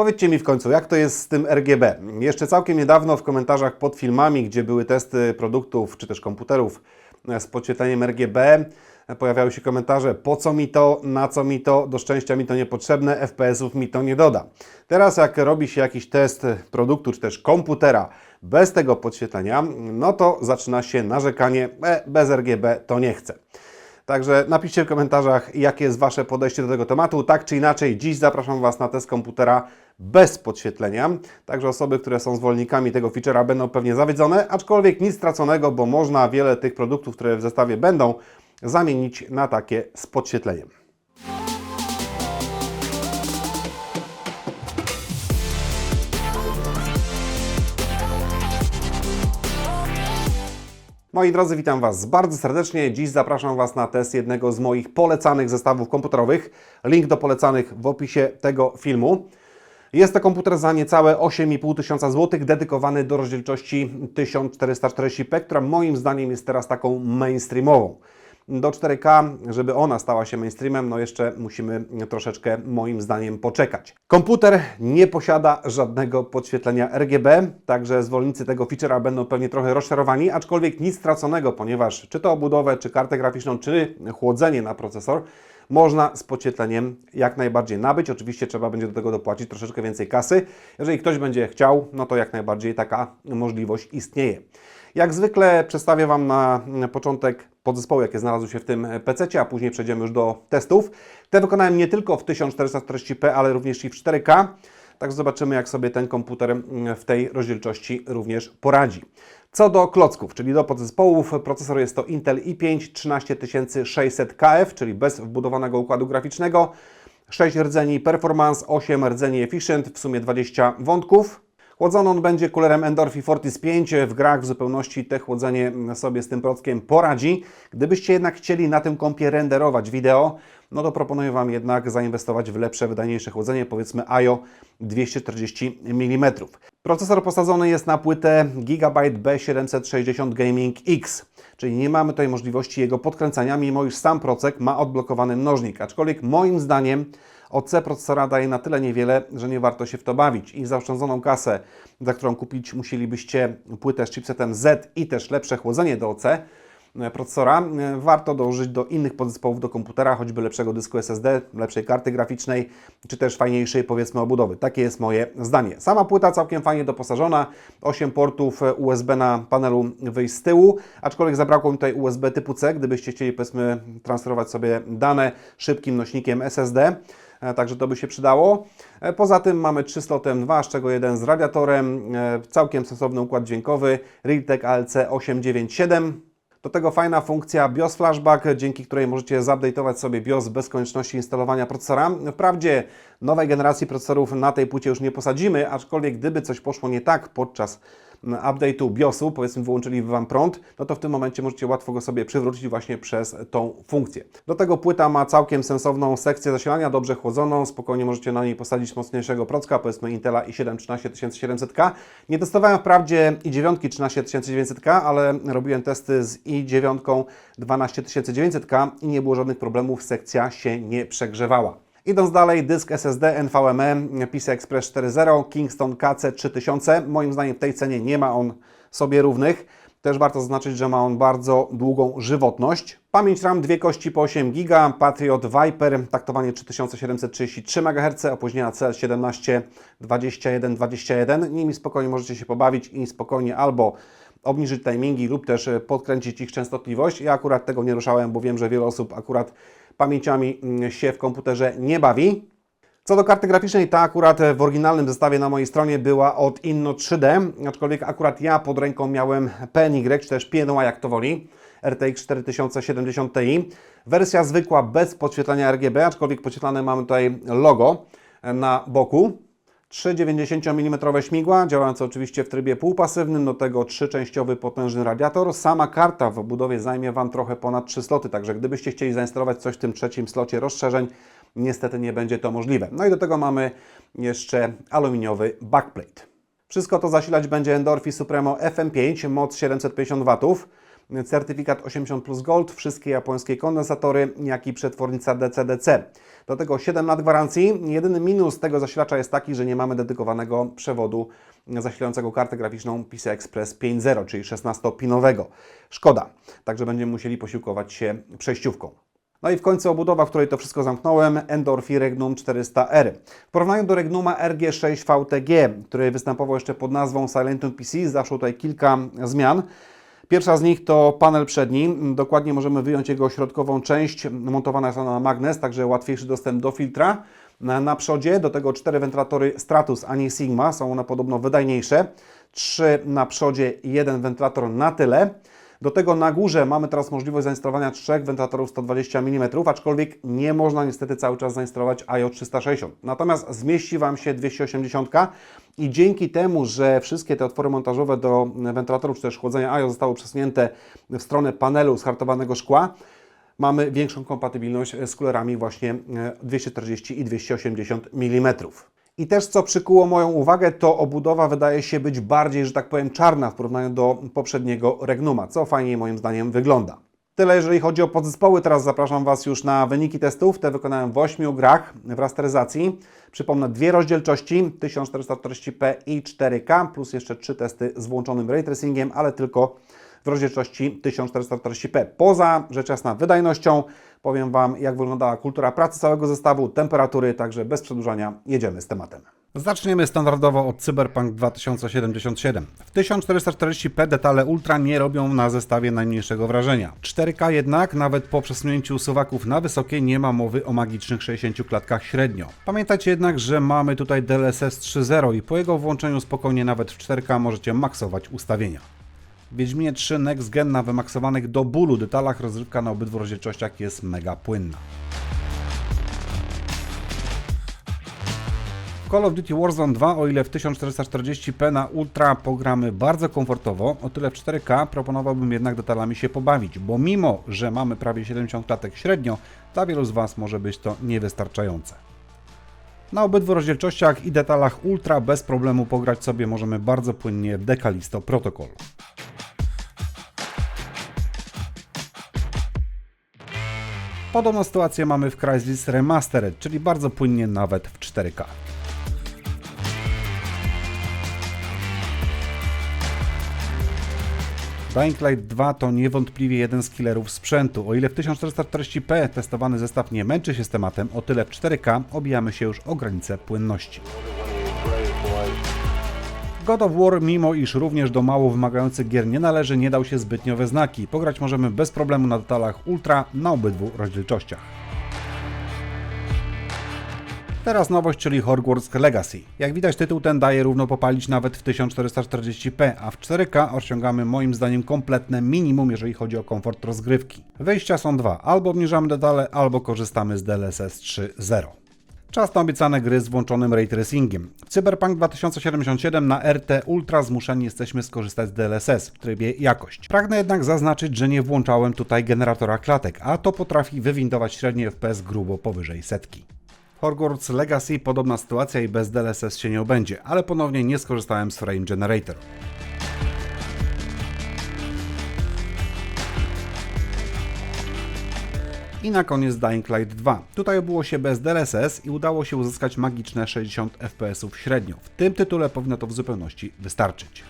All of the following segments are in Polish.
Powiedzcie mi w końcu, jak to jest z tym RGB? Jeszcze całkiem niedawno w komentarzach pod filmami, gdzie były testy produktów czy też komputerów e, z podświetleniem RGB, e, pojawiały się komentarze, po co mi to, na co mi to, do szczęścia mi to niepotrzebne, FPS-ów mi to nie doda. Teraz jak robi się jakiś test produktu czy też komputera bez tego podświetlenia, no to zaczyna się narzekanie, e, bez RGB to nie chcę. Także napiszcie w komentarzach, jakie jest Wasze podejście do tego tematu. Tak czy inaczej, dziś zapraszam Was na test komputera bez podświetlenia. Także osoby, które są zwolennikami tego feature'a będą pewnie zawiedzone, aczkolwiek nic straconego, bo można wiele tych produktów, które w zestawie będą, zamienić na takie z podświetleniem. Moi drodzy, witam Was bardzo serdecznie. Dziś zapraszam Was na test jednego z moich polecanych zestawów komputerowych. Link do polecanych w opisie tego filmu. Jest to komputer za niecałe 8,5 tysiąca złotych, dedykowany do rozdzielczości 1440p, która moim zdaniem jest teraz taką mainstreamową. Do 4K, żeby ona stała się mainstreamem, no jeszcze musimy troszeczkę moim zdaniem poczekać. Komputer nie posiada żadnego podświetlenia RGB, także zwolennicy tego feature'a będą pewnie trochę rozczarowani, aczkolwiek nic straconego, ponieważ czy to obudowę, czy kartę graficzną, czy chłodzenie na procesor można z podświetleniem jak najbardziej nabyć. Oczywiście trzeba będzie do tego dopłacić troszeczkę więcej kasy. Jeżeli ktoś będzie chciał, no to jak najbardziej taka możliwość istnieje. Jak zwykle przedstawię Wam na początek podzespoły, jakie znalazły się w tym PC, a później przejdziemy już do testów. Te wykonałem nie tylko w 1440p, ale również i w 4K. Tak zobaczymy, jak sobie ten komputer w tej rozdzielczości również poradzi. Co do klocków, czyli do podzespołów, procesor jest to Intel i5 13600KF, czyli bez wbudowanego układu graficznego, 6 rdzeni Performance, 8 rdzeni Efficient, w sumie 20 wątków. Chłodzony on będzie kulerem Endorphi Fortis 5. W grach w zupełności te chłodzenie sobie z tym prockiem poradzi. Gdybyście jednak chcieli na tym kompie renderować wideo, no to proponuję Wam jednak zainwestować w lepsze, wydajniejsze chłodzenie, powiedzmy IO 240 mm. Procesor posadzony jest na płytę Gigabyte B760 Gaming X, czyli nie mamy tutaj możliwości jego podkręcania, mimo iż sam procek ma odblokowany mnożnik, aczkolwiek moim zdaniem OC procesora daje na tyle niewiele, że nie warto się w to bawić i zaoszczędzoną kasę, za którą kupić musielibyście płytę z chipsetem Z i też lepsze chłodzenie do OC, procesora, warto dążyć do innych podzespołów do komputera, choćby lepszego dysku SSD, lepszej karty graficznej, czy też fajniejszej powiedzmy obudowy. Takie jest moje zdanie. Sama płyta całkiem fajnie doposażona, 8 portów USB na panelu wyjść z tyłu, aczkolwiek zabrakło mi tutaj USB typu C, gdybyście chcieli powiedzmy transferować sobie dane szybkim nośnikiem SSD także to by się przydało. Poza tym mamy trzy sloty M2, z czego jeden z radiatorem, całkiem sensowny układ dźwiękowy, Realtek ALC 897. Do tego fajna funkcja BIOS Flashback, dzięki której możecie zupdate'ować sobie BIOS bez konieczności instalowania procesora. Wprawdzie nowej generacji procesorów na tej płycie już nie posadzimy, aczkolwiek gdyby coś poszło nie tak podczas update'u BIOSu, powiedzmy wyłączyli Wam prąd, no to w tym momencie możecie łatwo go sobie przywrócić właśnie przez tą funkcję. Do tego płyta ma całkiem sensowną sekcję zasilania, dobrze chłodzoną, spokojnie możecie na niej posadzić mocniejszego procka, powiedzmy Intela i7 13700K. Nie testowałem wprawdzie i9 13900K, ale robiłem testy z i9 12900K i nie było żadnych problemów, sekcja się nie przegrzewała. Idąc dalej, dysk SSD NVMe PCI Express 4.0 Kingston KC 3000. Moim zdaniem w tej cenie nie ma on sobie równych. Też warto zaznaczyć, że ma on bardzo długą żywotność. Pamięć RAM, dwie kości po 8 GB, Patriot Viper, taktowanie 3733 MHz, opóźnienia CL17 2121. Nimi spokojnie możecie się pobawić i spokojnie albo obniżyć timingi lub też podkręcić ich częstotliwość. Ja akurat tego nie ruszałem, bo wiem, że wiele osób akurat pamięciami się w komputerze nie bawi. Co do karty graficznej, ta akurat w oryginalnym zestawie na mojej stronie była od Inno 3D, aczkolwiek akurat ja pod ręką miałem PNY, czy też PNY jak to woli, RTX 4070 Ti. Wersja zwykła bez podświetlenia RGB, aczkolwiek podświetlane mamy tutaj logo na boku. 3,90 mm śmigła, działające oczywiście w trybie półpasywnym, do tego trzyczęściowy potężny radiator. Sama karta w obudowie zajmie Wam trochę ponad 3 sloty, także gdybyście chcieli zainstalować coś w tym trzecim slocie rozszerzeń, niestety nie będzie to możliwe. No i do tego mamy jeszcze aluminiowy backplate. Wszystko to zasilać będzie Endorphi Supremo FM5, moc 750 W. certyfikat 80 plus Gold, wszystkie japońskie kondensatory, jak i przetwornica DC-DC. Do tego 7 lat gwarancji. Jedyny minus tego zasilacza jest taki, że nie mamy dedykowanego przewodu zasilającego kartę graficzną PCI Express 5.0, czyli 16-pinowego. Szkoda, także będziemy musieli posiłkować się przejściówką. No i w końcu obudowa, w której to wszystko zamknąłem, Endorphi Regnum 400R. W porównaniu do Regnuma RG6 VTG, który występował jeszcze pod nazwą Silentum PC, zaszło tutaj kilka zmian. Pierwsza z nich to panel przedni. Dokładnie możemy wyjąć jego środkową część. Montowana jest ona na magnes, także łatwiejszy dostęp do filtra. Na, przodzie do tego cztery wentylatory Stratus, a nie Sigma. Są one podobno wydajniejsze. Trzy na przodzie jeden wentylator na tyle. Do tego na górze mamy teraz możliwość zainstalowania trzech wentylatorów 120 mm, aczkolwiek nie można niestety cały czas zainstalować IO 360. Natomiast zmieści Wam się 280 i dzięki temu, że wszystkie te otwory montażowe do wentylatorów czy też chłodzenia IO zostały przesunięte w stronę panelu z hartowanego szkła, mamy większą kompatybilność z kulerami właśnie 240 i 280 mm. I też co przykuło moją uwagę, to obudowa wydaje się być bardziej, że tak powiem, czarna w porównaniu do poprzedniego Regnuma, co fajniej moim zdaniem wygląda. Tyle jeżeli chodzi o podzespoły, teraz zapraszam Was już na wyniki testów. Te wykonałem w 8 grach w rasteryzacji. Przypomnę, dwie rozdzielczości 1440p i 4K, plus jeszcze trzy testy z włączonym ray tracingiem, ale tylko w rozdzielczości 1440p. Poza rzecz jasna wydajnością, powiem Wam, jak wyglądała kultura pracy całego zestawu, temperatury, także bez przedłużania jedziemy z tematem. Zaczniemy standardowo od Cyberpunk 2077. W 1440p detale ultra nie robią na zestawie najmniejszego wrażenia. 4K jednak, nawet po przesunięciu suwaków na wysokie, nie ma mowy o magicznych 60 klatkach średnio. Pamiętajcie jednak, że mamy tutaj DLSS 3.0 i po jego włączeniu spokojnie nawet w 4K możecie maksować ustawienia. W Wiedźminie 3 Next Gen na wymaksowanych do bólu detalach rozrywka na obydwu rozdzielczościach jest mega płynna. Call of Duty Warzone 2, o ile w 1440p na ultra pogramy bardzo komfortowo, o tyle w 4K proponowałbym jednak detalami się pobawić, bo mimo, że mamy prawie 70 klatek średnio, dla wielu z Was może być to niewystarczające. Na obydwu rozdzielczościach i detalach ultra bez problemu pograć sobie możemy bardzo płynnie w Decalisto Protocol. Podobną sytuację mamy w Crysis Remastered, czyli bardzo płynnie nawet w 4K. Dying Light 2 to niewątpliwie jeden z killerów sprzętu. O ile w 1440p testowany zestaw nie męczy się z tematem, o tyle w 4K obijamy się już o granicę płynności. God of War, mimo iż również do mało wymagających gier nie należy, nie dał się zbytnio we znaki. Pograć możemy bez problemu na detalach ultra na obydwu rozdzielczościach. Teraz nowość, czyli Hogwarts Legacy. Jak widać tytuł ten daje równo popalić nawet w 1440p, a w 4K osiągamy moim zdaniem kompletne minimum, jeżeli chodzi o komfort rozgrywki. Wyjścia są dwa, albo obniżamy detale, albo korzystamy z DLSS 3.0. Czas na obiecane gry z włączonym ray tracingiem. W Cyberpunk 2077 na RT Ultra zmuszeni jesteśmy skorzystać z DLSS w trybie jakość. Pragnę jednak zaznaczyć, że nie włączałem tutaj generatora klatek, a to potrafi wywindować średnie FPS grubo powyżej setki. Hogwarts Legacy podobna sytuacja i bez DLSS się nie obędzie, ale ponownie nie skorzystałem z Frame Generator. I na koniec Dying Light 2. Tutaj obyło się bez DLSS i udało się uzyskać magiczne 60 fps średnio. W tym tytule powinno to w zupełności wystarczyć.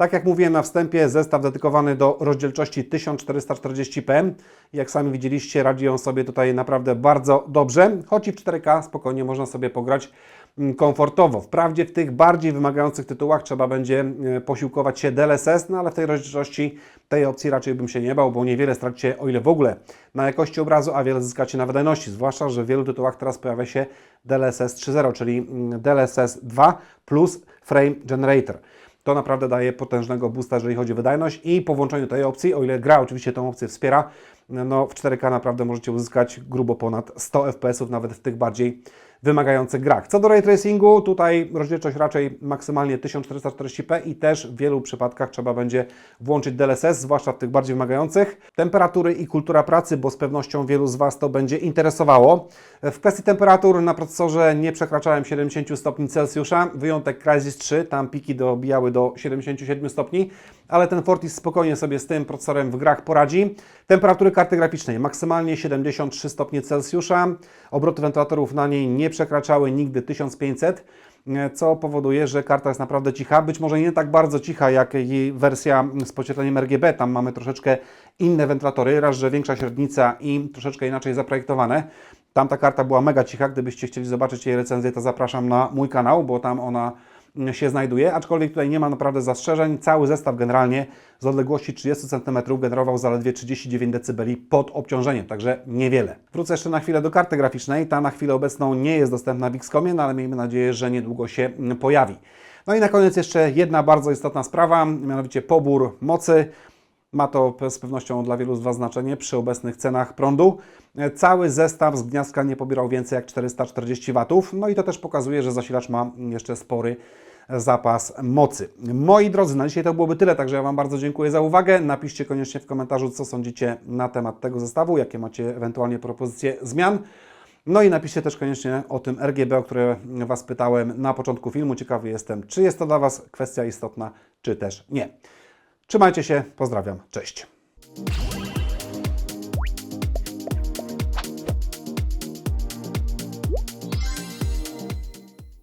Tak jak mówiłem na wstępie, zestaw dedykowany do rozdzielczości 1440p. Jak sami widzieliście, radzi on sobie tutaj naprawdę bardzo dobrze, choć i w 4K spokojnie można sobie pograć mm, komfortowo. Wprawdzie w tych bardziej wymagających tytułach trzeba będzie e, posiłkować się DLSS, no ale w tej rozdzielczości tej opcji raczej bym się nie bał, bo niewiele stracicie, o ile w ogóle, na jakości obrazu, a wiele zyskacie na wydajności. Zwłaszcza, że w wielu tytułach teraz pojawia się DLSS 3.0, czyli mm, DLSS 2 plus Frame Generator to naprawdę daje potężnego boosta, jeżeli chodzi o wydajność i po włączeniu tej opcji, o ile gra oczywiście tę opcję wspiera, no w 4K naprawdę możecie uzyskać grubo ponad 100 fps, nawet w tych bardziej wymagających grach. Co do ray tracingu, tutaj rozdzielczość raczej maksymalnie 1440p i też w wielu przypadkach trzeba będzie włączyć DLSS, zwłaszcza w tych bardziej wymagających. Temperatury i kultura pracy, bo z pewnością wielu z Was to będzie interesowało. W kwestii temperatur na procesorze nie przekraczałem 70 stopni Celsjusza, wyjątek Crysis 3, tam piki dobijały do 77 stopni, ale ten Fortis spokojnie sobie z tym procesorem w grach poradzi. Temperatury karty graficznej maksymalnie 73 stopnie Celsjusza, obroty wentylatorów na niej nie przekraczały nigdy 1500, co powoduje, że karta jest naprawdę cicha. Być może nie tak bardzo cicha jak jej wersja z podświetleniem RGB. Tam mamy troszeczkę inne wentylatory, raz, że większa średnica i troszeczkę inaczej zaprojektowane. Tamta karta była mega cicha. Gdybyście chcieli zobaczyć jej recenzję, to zapraszam na mój kanał, bo tam ona się znajduje, aczkolwiek tutaj nie ma naprawdę zastrzeżeń. Cały zestaw generalnie z odległości 30 cm generował zaledwie 39 dB pod obciążeniem, także niewiele. Wrócę jeszcze na chwilę do karty graficznej. Ta na chwilę obecną nie jest dostępna w Xcomie, no ale miejmy nadzieję, że niedługo się pojawi. No i na koniec jeszcze jedna bardzo istotna sprawa, mianowicie pobór mocy. Ma to z pewnością dla wielu z Was znaczenie przy obecnych cenach prądu. Cały zestaw z gniazdka nie pobierał więcej jak 440 W. No i to też pokazuje, że zasilacz ma jeszcze spory zapas mocy. Moi drodzy, na dzisiaj to byłoby tyle, także ja Wam bardzo dziękuję za uwagę. Napiszcie koniecznie w komentarzu, co sądzicie na temat tego zestawu, jakie macie ewentualnie propozycje zmian. No i napiszcie też koniecznie o tym RGB, o które Was pytałem na początku filmu. Ciekawy jestem, czy jest to dla Was kwestia istotna, czy też nie. Trzymajcie się, pozdrawiam, cześć.